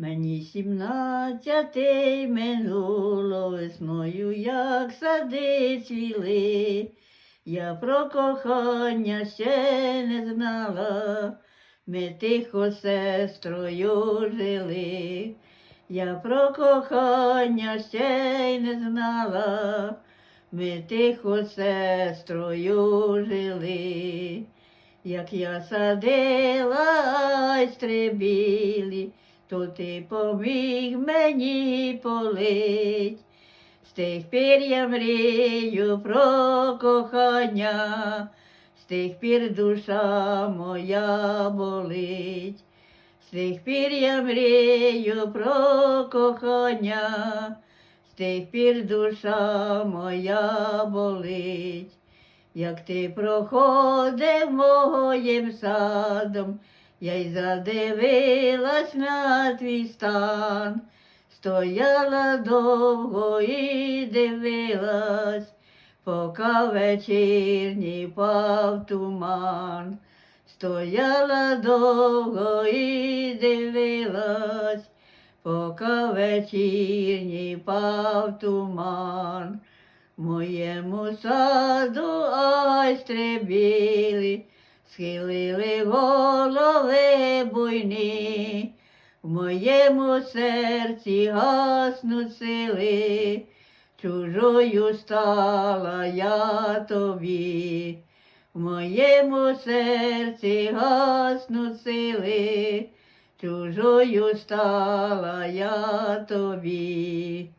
Мені сімнадцятий минуло весною, як сади цвіли. Я про кохання ще не знала, ми тихо сестрою жили. Я про кохання ще й не знала, ми тихо сестрою жили. Як я садила айстри білі, то ти поміг мені полить. З тих пір я мрію про кохання, з тих пір душа моя болить. З тих пір я мрію про кохання, з тих пір душа моя болить. Як ти проходив моїм садом, я й задивилась на твій стан, стояла довго і дивилась, пока вечірній пав туман. Стояла довго і дивилась, пока вечірній пав туман. Моєму саду айстри білі, схилили голови буйні, в моєму серці гаснуть сили, чужою стала я тобі. В моєму серці гаснуть сили, чужою стала я тобі.